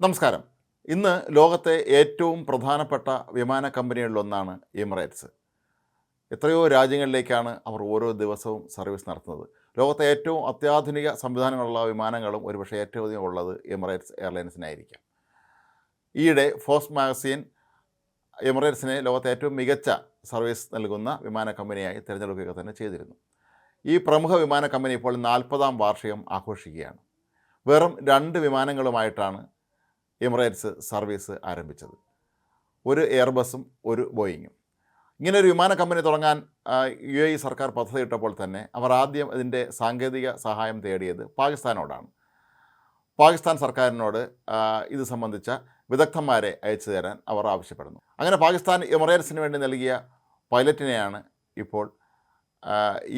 നമസ്കാരം. ഇന്ന് ലോകത്തെ ഏറ്റവും പ്രധാനപ്പെട്ട വിമാന കമ്പനികളിലൊന്നാണ് എമിറേറ്റ്സ്. എത്രയോ രാജ്യങ്ങളിലേക്കാണ് അവർ ഓരോ ദിവസവും സർവീസ് നടത്തുന്നത്. ലോകത്തെ ഏറ്റവും അത്യാധുനിക സംവിധാനങ്ങളുള്ള വിമാനങ്ങളും ഒരുപക്ഷെ ഏറ്റവും അധികം ഉള്ളത് എമിറേറ്റ്സ് എയർലൈൻസിനായിരിക്കാം. ഈയിടെ ഫോസ് മാഗസീൻ എമിറേറ്റ്സിനെ ലോകത്തെ ഏറ്റവും മികച്ച സർവീസ് നൽകുന്ന വിമാന കമ്പനിയായി തിരഞ്ഞെടുക്കുക തന്നെ ചെയ്തിരുന്നു. ഈ പ്രമുഖ വിമാന കമ്പനി ഇപ്പോൾ നാൽപ്പതാം വാർഷികം ആഘോഷിക്കുകയാണ്. വെറും രണ്ട് വിമാനങ്ങളുമായിട്ടാണ് എമിറേറ്റ്സ് സർവീസ് ആരംഭിച്ചത്. ഒരു എയർബസും ഒരു ബോയിങ്ങും. ഇങ്ങനെ ഒരു വിമാന കമ്പനി തുടങ്ങാൻ യു എ ഇ സർക്കാർ പദ്ധതിയിട്ടപ്പോൾ തന്നെ അവർ ആദ്യം ഇതിന്റെ സാങ്കേതിക സഹായം തേടിയത് പാകിസ്ഥാനോടാണ്. പാകിസ്ഥാൻ സർക്കാരിനോട് ഇത് സംബന്ധിച്ച വിദഗ്ധന്മാരെ അയച്ചു തരാൻ അവർ ആവശ്യപ്പെടുന്നു. അങ്ങനെ പാകിസ്ഥാൻ എമിറേറ്റ്സിന് വേണ്ടി നൽകിയ പൈലറ്റിനെയാണ് ഇപ്പോൾ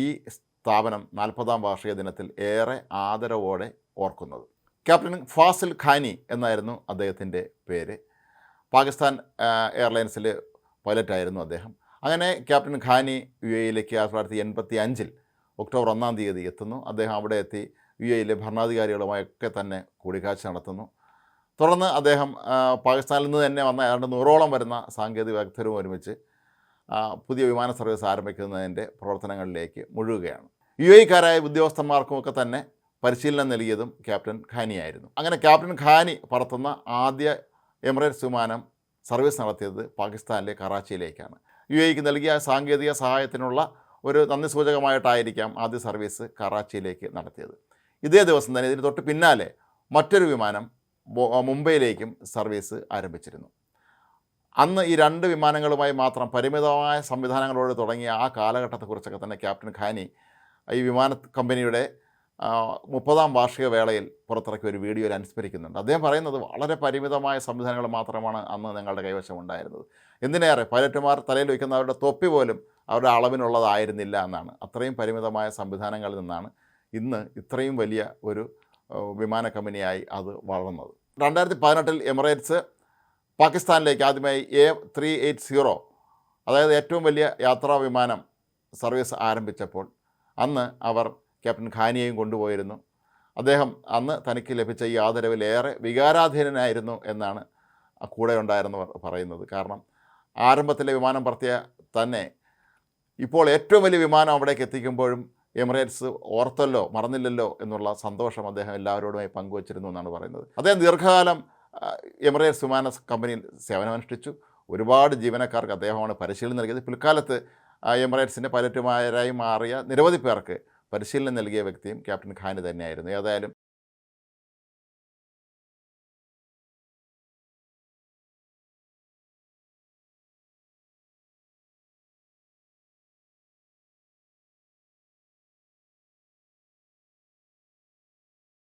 ഈ സ്ഥാപനം നാൽപ്പതാം വാർഷിക ദിനത്തിൽ ഏറെ ആദരവോടെ ഓർക്കുന്നത്. ക്യാപ്റ്റൻ ഫാസിൽ ഖാനി എന്നായിരുന്നു അദ്ദേഹത്തിന്റെ പേര്. പാകിസ്ഥാൻ എയർലൈൻസിൽ പൈലറ്റായിരുന്നു അദ്ദേഹം. അങ്ങനെ ക്യാപ്റ്റൻ ഖാനി യു എയിലേക്ക് ആയിരത്തി തൊള്ളായിരത്തി എൺപത്തി അഞ്ചിൽ ഒക്ടോബർ ഒന്നാം തീയതി എത്തുന്നു. അദ്ദേഹം അവിടെ എത്തി യു എയിലെ ഭരണാധികാരികളുമായൊക്കെ തന്നെ കൂടിക്കാഴ്ച നടത്തുന്നു. തുടർന്ന് അദ്ദേഹം പാകിസ്ഥാനിൽ നിന്ന് തന്നെ വന്ന ഏതാണ്ട് നൂറോളം വരുന്ന സാങ്കേതിക വിദഗ്ധരും ഒരുമിച്ച് പുതിയ വിമാന സർവീസ് ആരംഭിക്കുന്നതിന്റെ പ്രവർത്തനങ്ങളിലേക്ക് മുഴുകുകയാണ്. യു എക്കാരായ ഉദ്യോഗസ്ഥന്മാർക്കുമൊക്കെ തന്നെ പരിശീലനം നൽകിയതും ക്യാപ്റ്റൻ ഖാനിയായിരുന്നു അങ്ങനെ ക്യാപ്റ്റൻ ഖാനി പറത്തുന്ന ആദ്യ എമിറേറ്റ്സ് വിമാനം സർവീസ് നടത്തിയത് പാകിസ്ഥാനിലെ കറാച്ചിയിലേക്കാണ്. യു എക്ക് നൽകിയ സാങ്കേതിക സഹായത്തിനുള്ള ഒരു നന്ദി സൂചകമായിട്ടായിരിക്കാം ആദ്യ സർവീസ് കറാച്ചിയിലേക്ക് നടത്തിയത്. ഇതേ ദിവസം തന്നെ ഇതിന് തൊട്ട് പിന്നാലെ മറ്റൊരു വിമാനം മുംബൈയിലേക്കും സർവീസ് ആരംഭിച്ചിരുന്നു. അന്ന് ഈ രണ്ട് വിമാനങ്ങളുമായി മാത്രം പരിമിതമായ സംവിധാനങ്ങളോട് തുടങ്ങിയ ആ കാലഘട്ടത്തെക്കുറിച്ചൊക്കെ തന്നെ ക്യാപ്റ്റൻ ഖാനി ഈ വിമാന കമ്പനിയുടെ മുപ്പതാം വാർഷിക വേളയിൽ പുറത്തിറക്കിയ ഒരു വീഡിയോയിൽ അനുസ്മരിക്കുന്നുണ്ട്. അദ്ദേഹം പറയുന്നത് വളരെ പരിമിതമായ സംവിധാനങ്ങൾ മാത്രമാണ് അന്ന് ഞങ്ങളുടെ കൈവശം ഉണ്ടായിരുന്നത് എന്തിനേറെ പൈലറ്റുമാർ തലയിൽ വയ്ക്കുന്ന അവരുടെ തൊപ്പി പോലും അവരുടെ അളവിനുള്ളതായിരുന്നില്ല എന്നാണ്. അത്രയും പരിമിതമായ സംവിധാനങ്ങളിൽ നിന്നാണ് ഇന്ന് ഇത്രയും വലിയ ഒരു വിമാന കമ്പനിയായി അത് വളർന്നത്. രണ്ടായിരത്തി പതിനെട്ടിൽ എമിറേറ്റ്സ് പാകിസ്ഥാനിലേക്ക് ആദ്യമായി എ ത്രീ എയ്റ്റ് സീറോ അതായത് ഏറ്റവും വലിയ യാത്രാ വിമാനം സർവീസ് ആരംഭിച്ചപ്പോൾ അന്ന് അവർ ക്യാപ്റ്റൻ ഖാനിയെയും കൊണ്ടുപോയിരുന്നു. അദ്ദേഹം അന്ന് തനിക്ക് ലഭിച്ച ഈ ആദരവിൽ ഏറെ വികാരാധീനനായിരുന്നു എന്നാണ് കൂടെ ഉണ്ടായിരുന്നവർ പറയുന്നത്. കാരണം ആരംഭത്തിലെ വിമാനം പറത്തിയ തന്നെ ഇപ്പോൾ ഏറ്റവും വലിയ വിമാനം അവിടേക്ക് എത്തിക്കുമ്പോഴും എമിറേറ്റ്സ് ഓർത്തല്ലോ മറന്നില്ലല്ലോ എന്നുള്ള സന്തോഷം അദ്ദേഹം എല്ലാവരോടുമായി പങ്കുവച്ചിരുന്നു എന്നാണ് പറയുന്നത്. അദ്ദേഹം ദീർഘകാലം എമിറേറ്റ്സ് വിമാന കമ്പനിയിൽ സേവനമനുഷ്ഠിച്ചു. ഒരുപാട് ജീവനക്കാർക്ക് അദ്ദേഹമാണ് പരിശീലനം നൽകിയത്. പിൽക്കാലത്ത് എമിറേറ്റ്സിന്റെ പൈലറ്റുമാരായി മാറിയ നിരവധി പേർക്ക് പരിശീലനം നൽകിയ വ്യക്തിയും ക്യാപ്റ്റൻ ഖാന് തന്നെയായിരുന്നു. ഏതായാലും